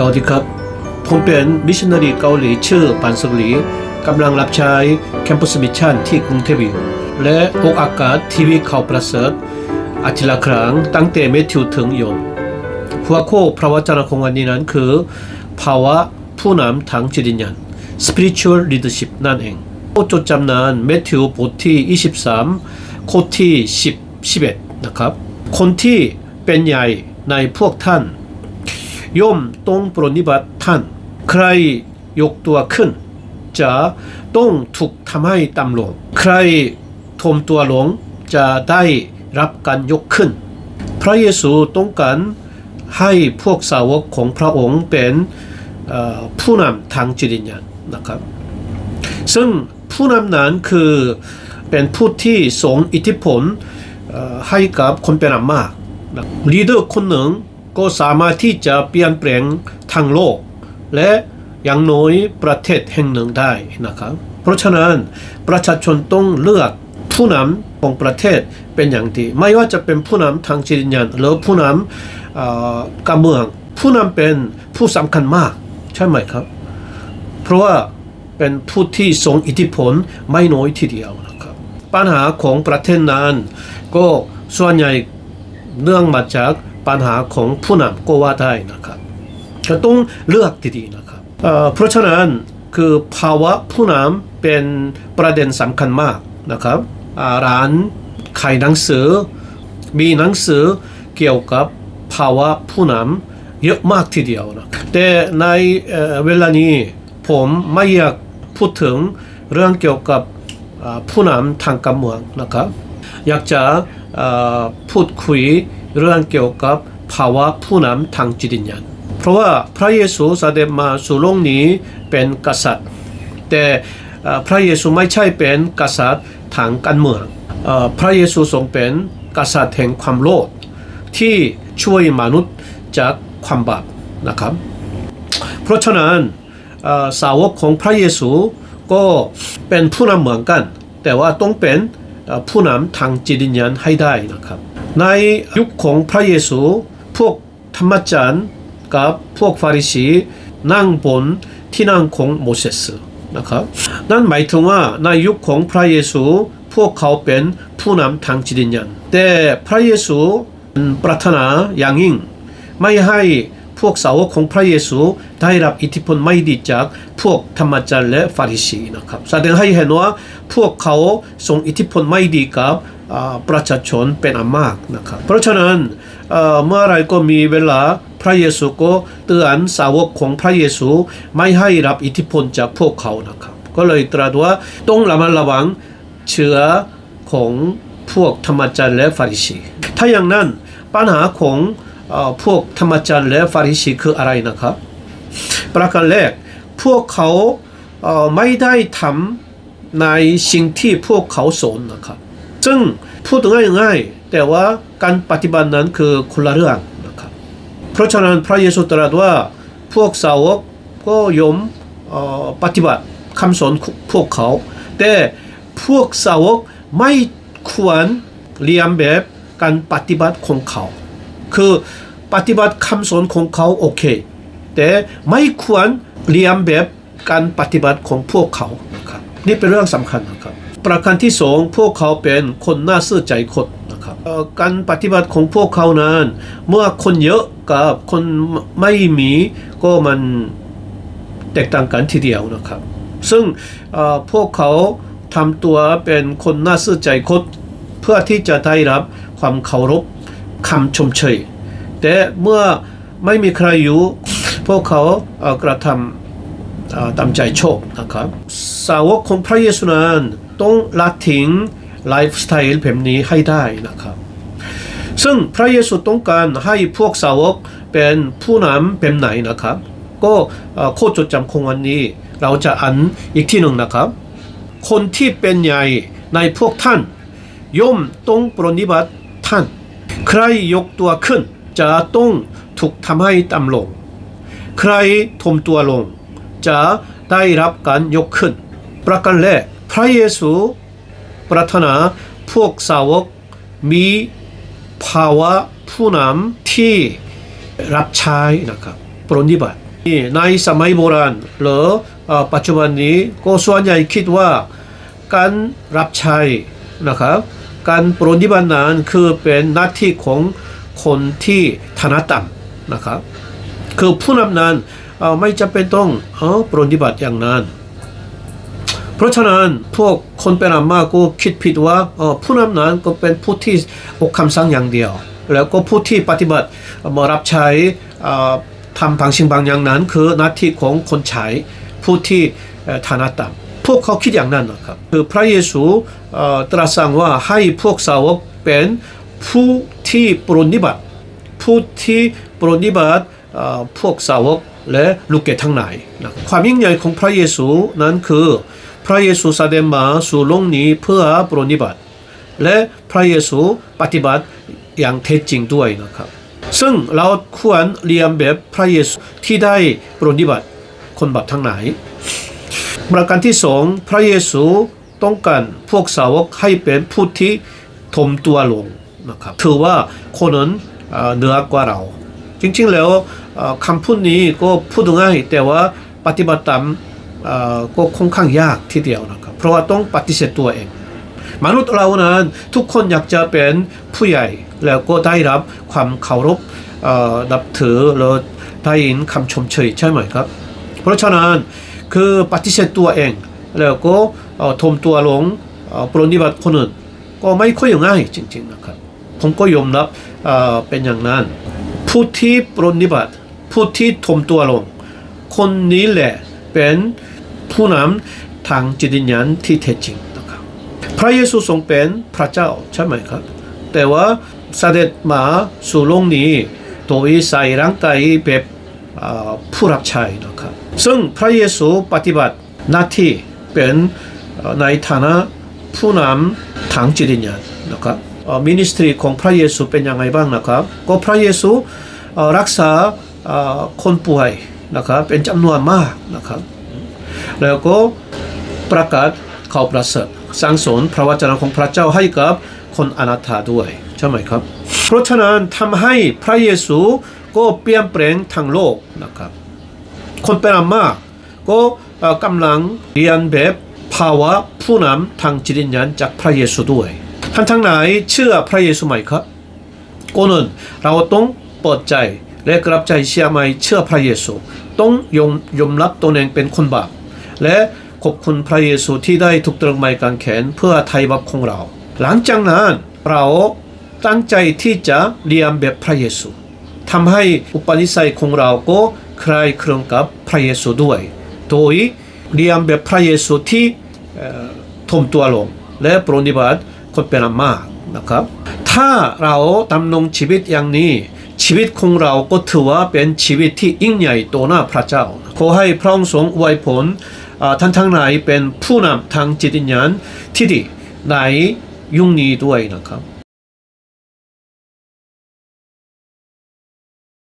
สวัสดีครับ ผมเป็นมิชชันนารีเกาหลีชื่อปันสุรีกำลังรับใช้แคมปัสมิชชั่นที่กรุงเทพอยู่และออกอากาศทีวีข่าวประเสริฐอาทิตย์ละครั้งตั้งแต่เมทิวถึงยมหัวข้อพระวจนะของวันนี้นั้นคือ ภาวะผู้นำทางจิตวิญญาณ spiritual leadership นั่นเองโอจดจำนานเมทิวบทที่ 23ข้อที่ 10 11 นะครับ คนที่เป็นใหญ่ในพวกท่าน ย่อมต้องปรนิบัติท่าน ใครยกตัวขึ้น จะต้องถูกทำให้ต่ำลง ใครทมตัวลงจะได้รับการยกขึ้น พระเยซูต้องการให้พวกสาวกของพระองค์เป็นผู้นำทางจิตวิญญาณนะครับ ซึ่งผู้นำนั้นคือเป็นผู้ที่ทรงอิทธิพลให้กับคนเป็นอันมากลีดเดอร์คนหนึ่ง ก็สามารถที่จะเปลี่ยนแปลงทางโลก และอย่างน้อยประเทศแห่งหนึ่งได้นะครับ เพราะฉะนั้นประชาชนต้องเลือกผู้นำของประเทศเป็นอย่างดีไม่ว่าจะเป็นผู้นำทางจิตวิญญาณหรือผู้นำการเมือง ผู้นำเป็นผู้สำคัญมากใช่ไหมครับ เพราะว่าเป็นผู้ที่ทรงอิทธิพลไม่น้อยทีเดียวนะครับ ปัญหาของประเทศนั้นก็ส่วนใหญ่เนื่องมาจาก ปัญหาของผู้นำก็ว่าได้นะครับจะต้องเลือกดีๆนะครับเเพราะฉะนั้นคือภาวะผู้นำเป็นประเด็นสำคัญมากนะครับร้านขายหนังสือ มีหนังสือเกี่ยวกับภาวะผู้นำเยอะมากทีเดียวนะแต่ในเเวลานี้ผมไม่อยากพูดถึงเรื่องเกี่ยวกับอ่าผู้นำทางการเมืองนะครับอยากจะเอ่อพูดคุย เรื่องเกี่ยวกับภาวะผู้นำทางจิตวิญญาณเพราะว่าพระเยซูเสด็จมาสู่โลกนี้เป็นกษัตริย์ แต่พระเยซูไม่ใช่เป็นกษัตริย์ทางการเมืองพระเยซูทรงเป็นกษัตริย์แห่งความโลภที่ช่วยมนุษย์จากความบาปนะครับ เพราะฉะนั้นสาวกของพระเยซูก็เป็นผู้นำเหมือนกัน แต่ว่าต้องเป็นผู้นำทางจิตวิญญาณให้ได้นะครับ ในยุคของพระเยซูพวกธรรมจารย์กับพวกฟาริสีนั่งบนที่นั่งของโมเสสนะครับนั่นหมายถึงว่าในยุคของพระเยซูพวกเขาเป็นผู้นำทางจิตวิญญาณแต่พระเยซูปรารถนาอย่า ประชาชนเป็นอันมากนะครับเพราะฉะนั้นเมื่อไรก็มีเวลาพระเยซูก็เตือนสาวกของพระเยซูไม่ให้รับอิทธิพลจากพวกเขานะครับ ก็เลยตรัสว่าต้องระมัดระวังเชื้อของพวกธรรมจารย์และฟาริสีถ้าอย่างนั้นปัญหาของอพวกธรรมจารย์และฟาริสีคืออะไรนะครับ ประการแรกพวกเขาเไม่ได้ทำในสิ่งที่พวกเขาสนนะครับ ซึ่งพูดง่ายๆแต่ว่าการปฏิบัตินั้นคือคนละเรื่องนะครับเพราะฉะนั้นพระเยซูตรัสว่าพวกสาวกก็ยอมปฏิบัติคำสอนพวกเขา แต่พวกสาวกไม่ควรเรียนแบบการปฏิบัติของเขา คือปฏิบัติคำสอนของเขาโอเค แต่ไม่ควรเรียนแบบการปฏิบัติของพวกเขานะครับนี่เป็นเรื่องสำคัญนะครับ ประการที่สองพวกเขาเป็นคนน่าเสื่อใจคนนะครับการปฏิบัติของพวกเขานั้น เมื่อคนเยอะกับคนไม่มีก็มันแตกต่างกันทีเดียวนะครับ ซึ่งพวกเขาทำตัวเป็นคนน่าเสื่อใจคนเพื่อที่จะได้รับความเคารพคำชมเชยแต่เมื่อไม่มีใครอยู่พวกเขากระทำเอ่อตามใจโชคนะครับ สาวกของพระเยซูนั้น ต้องละทิ้งไลฟ์สไตล์แบบนี้ให้ได้นะครับ ซึ่งพระเยซูต้องการให้พวกสาวกเป็นผู้นำเป็นไหนนะครับ ก็โคตรจดจำของวันนี้ เราจะอ่านอีกที่หนึ่งนะครับ คนที่เป็นใหญ่ในพวกท่าน ย่อมต้องปรนนิบัติท่าน ใครยกตัวขึ้น จะต้องถูกทำให้ต่ำลง ใครทมตัวลง จะได้รับการยกขึ้น ประการแรก ระเยซูปรารถนาพวกสาวกมีภาวะผู้นำที่รับใช้นะครับปรนิบัติในสมัยโบราณหรือปัจจุบันนี้ก็ส่วนใหญ่คิดว่าการรับใช้นะครับการปรนิบัตินั้นคือเป็นหน้าที่ของคนที่ฐานะต่ำนะครับคือผู้นำนั้นไม่จำเป็นต้องอปรนนิบัติอย่างนั้น เพราะฉะนั้นพวกคนเป็นอามาก็คิดผิดว่าผู้นำนั้นก็เป็นผู้ที่อกคำสั่งอย่างเดียว แล้วก็ผู้ที่ปฏิบัติมารับใช้ทำบางสิ่งบางอย่างนั้น คือหน้าที่ของคนใช้ผู้ที่เอ่อฐานะต่ำพวกเขาคิดอย่างนั้นนะครับคือพระเยซูเอ่อตรัสสั่งว่าให้พวกสาวกเป็นผู้ที่ปรนนิบัติผู้ที่ปรนนิบัติพวกสาวกและลูกเกดทั้งหลายความยิ่งใหญ่ของพระเยซูนั้นคือ พระเยซูแสดงมาสู่โลกนี้เพื่อปรนนิบัติและพระเยซูปฏิบัติอย่างแท้จริงด้วยนะครับ ซึ่งเราควรเรียนแบบพระเยซูที่ได้ปรนนิบัติคนบาปทั้งหลายประการที่สองพระเยซูต้องการพวกสาวกให้เป็นผู้ที่ทมตัวลงนะครับถือว่าคนนั้นเหนือกว่าเรา จริงๆแล้วคำพูดนี้ก็พูดง่ายแต่ว่าปฏิบัติตาม ก็ค่อนข้างยากทีเดียวนะครับ เพราะว่าต้องปฏิเสธตัวเอง มนุษย์เรานั้นทุกคนอยากจะเป็นผู้ใหญ่แล้วก็ได้รับความเคารพนับถือหรือได้ยินคำชมเชยใช่ไหมครับ เพราะฉะนั้นคือปฏิเสธตัวเอง แล้วก็เอ่อทมตัวลงปรนนิบัติคนอื่นก็ไม่ค่อยง่ายจริงๆนะครับ ผมก็ยอมรับเอ่อเป็นอย่างนั้น ผู้ที่ปรนนิบัติผู้ที่ทมตัวลง คนนี้แหละเป็น ผู้นำทางจิตวิญญาณที่แท้จริงนะครับพระเยซูทรงเป็นพระเจ้าใช่ไหมครับ แต่ว่าเสด็จมาสู่โลกนี้โดยใส่ร่างกายแบบผู้รับใช้นะครับซึ่งพระเยซูปฏิบัติหน้าที่เป็นในฐานะผู้นำทางจิตวิญญาณนะครับมินิสทรีของพระเยซูเป็นยังไงบ้างนะครับ ก็พระเยซูรักษาคนป่วยนะครับเป็นจำนวนมากนะครับ แล้วก็ประกาศข่าวประเสริฐสั่งสอนพระวจนะของพระเจ้าให้กับคนอนาถาด้วยใช่ไหมครับ เพราะฉะนั้นทำให้พระเยซูก็เปลี่ยนแปลงทางโลกนะครับ คนเป็นอามาก็กำลังเรียนแบบภาวะผู้นำทางจิตวิญญาณจากพระเยซูด้วยท่านทั้งหลายเชื่อพระเยซูไหมครับก่อนอื่นเราต้องเปิดใจและกลับใจเชื่อไหมเชื่อพระเยซู ต้องยอมยอมรับตัวเองเป็นคนบาป และขอบคุณพระเยซูที่ได้ถูกตรึงไม้กางเขนเพื่อไถ่บาปของเรา หลังจากนั้นเราตั้งใจที่จะเรียนแบบพระเยซูทำให้อุปนิสัยของเราก็คล้ายคลึงกับพระเยซูด้วย โดยเรียนแบบพระเยซูที่เอ่อทมตัวลง และปรนิบัติคนเป็นอามานะครับ ถ้าเราดำรงชีวิตอย่างนี้ชีวิตของเราก็ถือว่าเป็นชีวิตที่ยิ่งใหญ่ต่อหน้าพระเจ้า ขอให้พระองค์ทรงอวยผล อ่าท่านทั้งหลายเป็นผู้นำทางจิตวิญญาณที่ดีในยุคนี้ด้วยนะครับ